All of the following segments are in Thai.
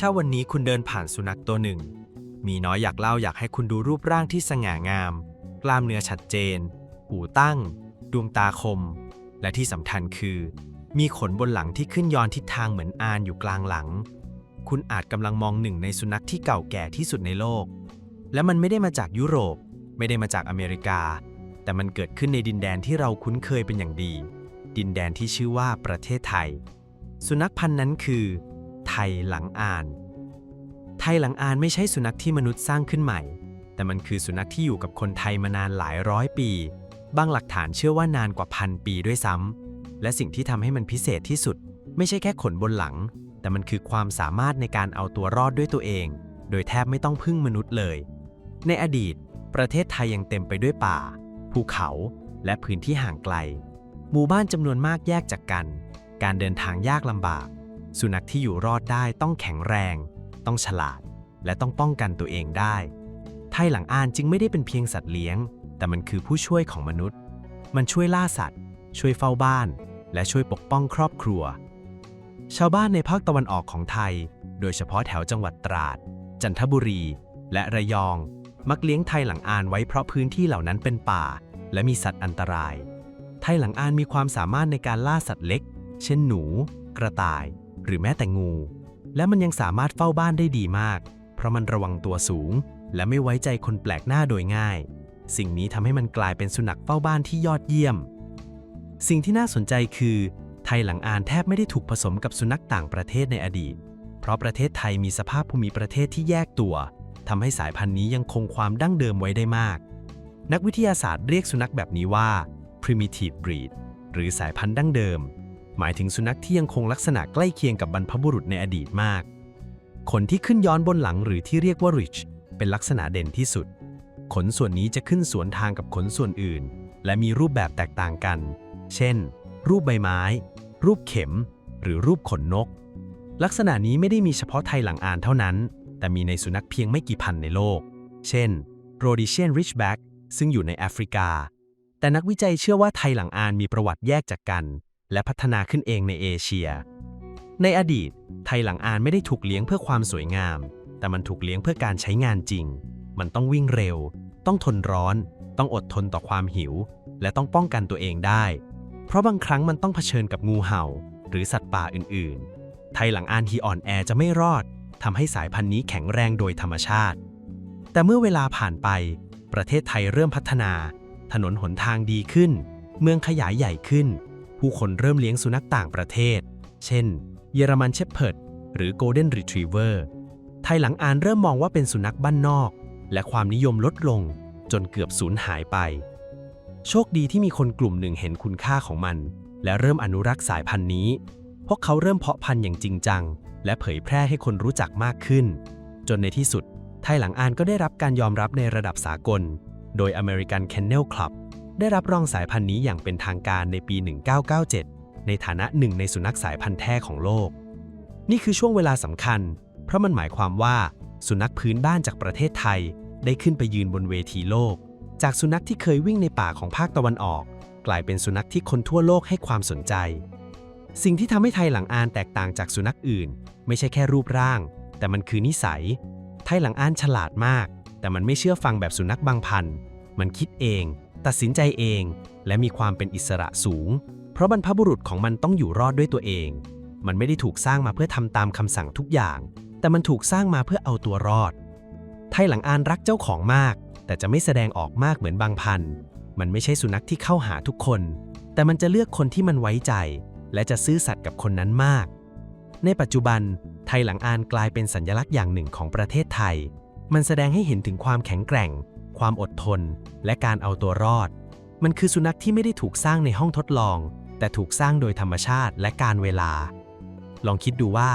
ถ้าวันนี้คุณเดินผ่านสุนัขตัวหนึ่ง มีน้อยอยากเล่าอยากให้คุณดูรูปร่างที่สง่างาม กล้ามเนื้อชัดเจน หูตั้ง ดวงตาคม และที่สำคัญคือ มีขนบนหลังที่ขึ้นย้อนทิศทางเหมือนอานอยู่กลางหลัง คุณอาจกำลังมองหนึ่งในสุนัขที่เก่าแก่ที่สุดในโลก และมันไม่ได้มาจากยุโรป ไม่ได้มาจากอเมริกา แต่มันเกิดขึ้นในดินแดนที่เราคุ้นเคยเป็นอย่างดี ดินแดนที่ชื่อว่าประเทศไทย สุนัขพันธุ์นั้นคือ ยหลังอ่าน ไทยหลังอ่านไม่ใช่สุนัขที่มนุษย์สร้างขึ้นใหม่ แต่มันคือสุนัขที่อยู่กับคนไทยมานานหลายร้อยปี บางหลักฐานเชื่อว่านานกว่าพันปีด้วยซ้ำ และสิ่งที่ทำให้มันพิเศษที่สุด ไม่ใช่แค่ขนบนหลัง แต่มันคือความสามารถในการเอาตัวรอดด้วยตัวเอง โดยแทบไม่ต้องพึ่งมนุษย์เลย ในอดีต ประเทศไทยยังเต็มไปด้วยป่า ภูเขาและพื้นที่ห่างไกล หมู่บ้านจำนวนมากแยกจากกัน การเดินทางยากลำบาก สุนัขที่อยู่รอดได้ต้องแข็งแรง ต้องฉลาด และต้องป้องกันตัวเองได้ ไทยหลังอ่านจึงไม่ได้เป็นเพียงสัตว์เลี้ยง แต่มันคือผู้ช่วยของมนุษย์ มันช่วยล่าสัตว์ ช่วยเฝ้าบ้าน และช่วยปกป้องครอบครัว ชาวบ้านในภาคตะวันออกของไทย โดยเฉพาะแถวจังหวัดตราด จันทบุรี และระยอง มักเลี้ยงไทยหลังอานไว้เพราะพื้นที่เหล่านั้นเป็นป่า และมีสัตว์อันตราย ไทยหลังอานมีความสามารถในการล่าสัตว์เล็ก เช่นหนู กระต่าย หรือแม้แต่งู และมันยังสามารถเฝ้าบ้านได้ดีมาก เพราะมันระวังตัวสูง และไม่ไว้ใจคนแปลกหน้าโดยง่าย สิ่งนี้ทำให้มันกลายเป็นสุนัขเฝ้าบ้านที่ยอดเยี่ยม สิ่งที่น่าสนใจคือ ไทยหลังอานแทบไม่ได้ถูกผสมกับสุนัขต่างประเทศในอดีต เพราะประเทศไทยมีสภาพภูมิประเทศที่แยกตัวทำให้สายพันธุ์นี้ยังคงความดั้งเดิมไว้ได้มาก นักวิทยาศาสตร์เรียกสุนัขแบบนี้ว่า primitive breed หรือสายพันธุ์ดั้งเดิม หมายถึงสุนัขที่ยังคงลักษณะใกล้เคียงกับบรรพบุรุษในอดีตมาก ขนที่ขึ้นย้อนบนหลังหรือที่เรียกว่า ridge เป็นลักษณะเด่นที่สุด ขนส่วนนี้จะขึ้นสวนทางกับขนส่วนอื่น และมีรูปแบบแตกต่างกัน เช่น รูปใบไม้ รูปเข็ม หรือรูปขนนก ลักษณะนี้ไม่ได้มีเฉพาะไทยหลังอ่านเท่านั้น แต่มีในสุนัขเพียงไม่กี่พันในโลก เช่น Rhodesian Ridgeback ซึ่งอยู่ในแอฟริกา แต่นักวิจัยเชื่อว่าไทยหลังอานมีประวัติแยกจากกัน และพัฒนาขึ้นเองในเอเชีย ในอดีต ไทยหลังอานไม่ได้ถูกเลี้ยงเพื่อความสวยงาม แต่มันถูกเลี้ยงเพื่อการใช้งานจริง มันต้องวิ่งเร็ว ต้องทนร้อน ต้องอดทนต่อความหิว และต้องป้องกันตัวเองได้ เพราะบางครั้งมันต้องเผชิญกับงูเห่า หรือสัตว์ป่าอื่น ๆ ไทยหลังอานที่อ่อนแอจะไม่รอดทำให้สายพันธุ์นี้แข็งแรงโดยธรรมชาติ แต่เมื่อเวลาผ่านไป ประเทศไทยเริ่มพัฒนา ถนนหนทางดีขึ้น เมืองขยายใหญ่ขึ้น ผู้คนเริ่มเลี้ยงสุนัขต่างประเทศ เช่น เยอรมันเชพเพิร์ดหรือโกลเด้นรีทรีเวอร์ไทยหลังอ่านเริ่มมองว่าเป็นสุนัขบ้านนอก และความนิยมลดลง จนเกือบสูญหายไป โชคดีที่มีคนกลุ่มหนึ่งเห็นคุณค่าของมัน และเริ่มอนุรักษ์สายพันธุ์นี้ พวกเขาเริ่มเพาะพันธุ์อย่างจริงจัง และเผยแพร่ให้คนรู้จักมากขึ้น จนในที่สุดไทยหลังอ่านก็ได้รับการยอมรับในระดับสากล โดย American Kennel Club ได้รับรองสายพันธุ์นี้อย่างเป็นทางการในปี 1997 ในฐานะหนึ่งในสุนัขสายพันธุ์แท้ของโลก นี่คือช่วงเวลาสำคัญ เพราะมันหมายความว่าสุนัขพื้นบ้านจากประเทศไทย ได้ขึ้นไปยืนบนเวทีโลก จากสุนัขที่เคยวิ่งในป่าของภาคตะวันออก กลายเป็นสุนัขที่คนทั่วโลกให้ความสนใจ สิ่งที่ทำให้ไทยหลังอานแตกต่างจากสุนัขอื่น ไม่ใช่แค่รูปร่าง แต่มันคือนิสัย ไทยหลังอานฉลาดมาก แต่มันไม่เชื่อฟังแบบสุนัขบางพันธุ์ มันคิดเอง ตัดสินใจเองและมีความเป็นอิสระสูง เพราะบรรพบุรุษของมันต้องอยู่รอดด้วยตัวเอง มันไม่ได้ถูกสร้างมาเพื่อทำตามคำสั่งทุกอย่าง แต่มันถูกสร้างมาเพื่อเอาตัวรอด ไทหลังอานรักเจ้าของมาก แต่จะไม่แสดงออกมากเหมือนบางพันธุ์มันไม่ใช่สุนัขที่เข้าหาทุกคน แต่มันจะเลือกคนที่มันไว้ใจ และจะซื่อสัตย์กับคนนั้นมาก ในปัจจุบัน ไทยหลังอานกลายเป็นสัญลักษณ์อย่างหนึ่งของประเทศไทย มันแสดงให้เห็นถึงความแข็งแกร่ง ความอดทน และการเอาตัวรอด มันคือสุนัขที่ไม่ได้ถูกสร้างในห้องทดลอง แต่ถูกสร้างโดยธรรมชาติและการเวลา ลองคิดดูว่า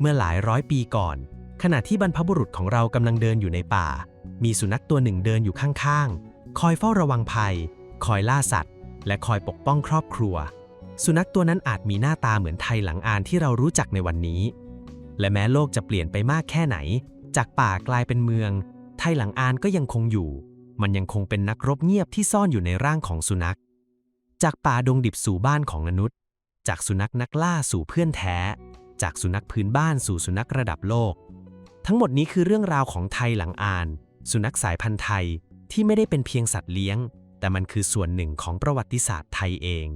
เมื่อหลายร้อยปีก่อน ขณะที่บรรพบุรุษของเรากำลังเดินอยู่ในป่า มีสุนัขตัวหนึ่งเดินอยู่ข้างๆ คอยเฝ้าระวังภัย คอยล่าสัตว์ และคอยปกป้องครอบครัว สุนัขตัวนั้นอาจมีหน้าตาเหมือนไทยหลังอานที่เรารู้จักในวันนี้ และแม้โลกจะเปลี่ยนไปมากแค่ไหน จากป่ากลายเป็นเมือง ไทยหลังอานก็ยังคงอยู่ มันยังคงเป็นนักรบเงียบที่ซ่อนอยู่ในร่างของสุนัข จากป่าดงดิบสู่บ้านของมนุษย์ จากสุนัขนักล่าสู่เพื่อนแท้ จากสุนัขพื้นบ้านสู่สุนัขระดับโลก ทั้งหมดนี้คือเรื่องราวของไทยหลังอ่าน สุนัขสายพันธุ์ไทยที่ไม่ได้เป็นเพียงสัตว์เลี้ยง แต่มันคือส่วนหนึ่งของประวัติศาสตร์ไทยเอง